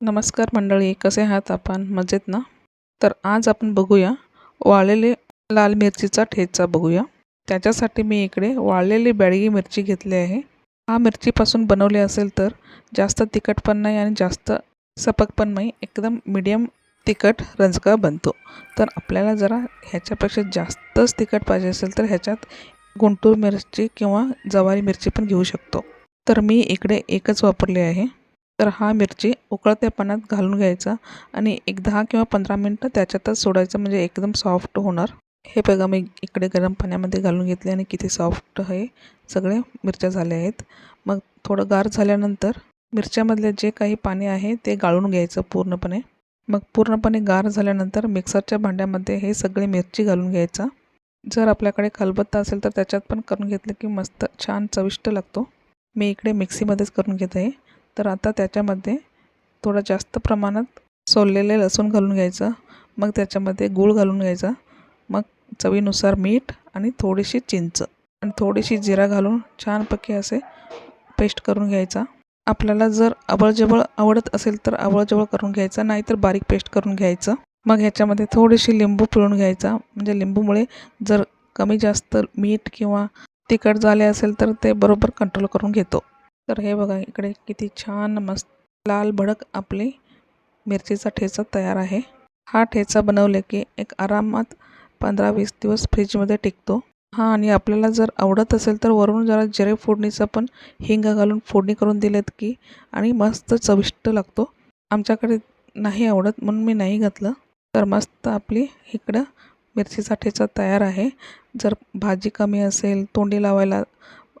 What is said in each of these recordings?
नमस्कार मंडळी कसे आहात आपण? मजेत ना? तर आज आपण बघूया वाळलेले लाल मिरचीचा ठेचा बघूया. त्याच्यासाठी मी इकडे वाळलेली बेडगी मिरची घेतली आहे. हा मिरचीपासून बनवले असेल तर जास्त तिखट पण नाही आणि जास्त सपक पण नाही एकदम मीडियम तिखट रंजका बनतो. तर आपल्याला जरा ह्याच्यापेक्षा जास्तच तिखट पाहिजे असेल तर ह्याच्यात गुंटूर मिरची किंवा जवारी मिरची पण घेऊ शकतो. तर मी इकडे एकच वापरली आहे. तर हा मिरची उकळत्या पाण्यात घालून घ्यायचा आणि एक दहा किंवा पंधरा मिनटं त्याच्यातच सोडायचं म्हणजे एकदम सॉफ्ट होणार. हे बघा मी इकडे गरम पाण्यामध्ये घालून घेतले आणि किती सॉफ्ट हे सगळे मिरच्या झाल्या आहेत. मग थोडं गार झाल्यानंतर मिरच्यामधले जे काही पाणी आहे ते गाळून घ्यायचं पूर्णपणे. मग पूर्णपणे गार झाल्यानंतर मिक्सरच्या भांड्यामध्ये हे सगळे मिरची घालून घ्यायचा. जर आपल्याकडे खलबत्ता असेल तर त्याच्यात पण करून घेतलं की मस्त छान चविष्ट लागतो. मी इकडे मिक्सीमध्येच करून घेत. आहे तर आता त्याच्यामध्ये थोडं जास्त प्रमाणात सोललेले लसूण घालून घ्यायचं. मग त्याच्यामध्ये गूळ घालून घ्यायचा. मग चवीनुसार मीठ आणि थोडीशी चिंच आणि थोडीशी जिरा घालून छानपैकी असे पेस्ट करून घ्यायचा. आपल्याला जर अबळजबळ आवडत असेल तर आवळजवळ करून घ्यायचा नाहीतर बारीक पेस्ट करून घ्यायचं. मग ह्याच्यामध्ये थोडीशी लिंबू पिळून घ्यायचा. म्हणजे लिंबूमुळे जर कमी जास्त मीठ किंवा तिखट झाले असेल तर ते बरोबर कंट्रोल करून घेतो. तर हे बघा इकडे किती छान मस्त लाल भडक आपली मिरचीचा ठेचा तयार आहे. हा ठेचा बनवले की एक आरामात पंधरा वीस दिवस फ्रीजमध्ये टिकतो. हां आणि आपल्याला जर आवडत असेल तर वरून जरा जिरे फोडणीचं पण हिंग घालून फोडणी करून दिलेत की आणि मस्त चविष्ट लागतो. आमच्याकडे नाही आवडत म्हणून मी नाही घातलं. तर मस्त आपली इकडं मिरचीचा ठेचा तयार आहे. जर भाजी कमी असेल तोंडी लावायला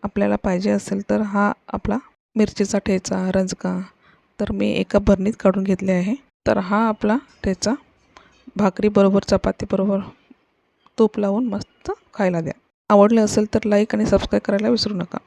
आपल्याला पाहिजे असेल तर हा आपला मिरचीचा ठेचा रंजका तर मी एका भरणीत काढून घेतले आहे. तर हा आपला ठेचा भाकरीबरोबर चपातीबरोबर तूप लावून मस्त खायला द्या. आवडलं असेल तर लाईक आणि सबस्क्राईब करायला विसरू नका.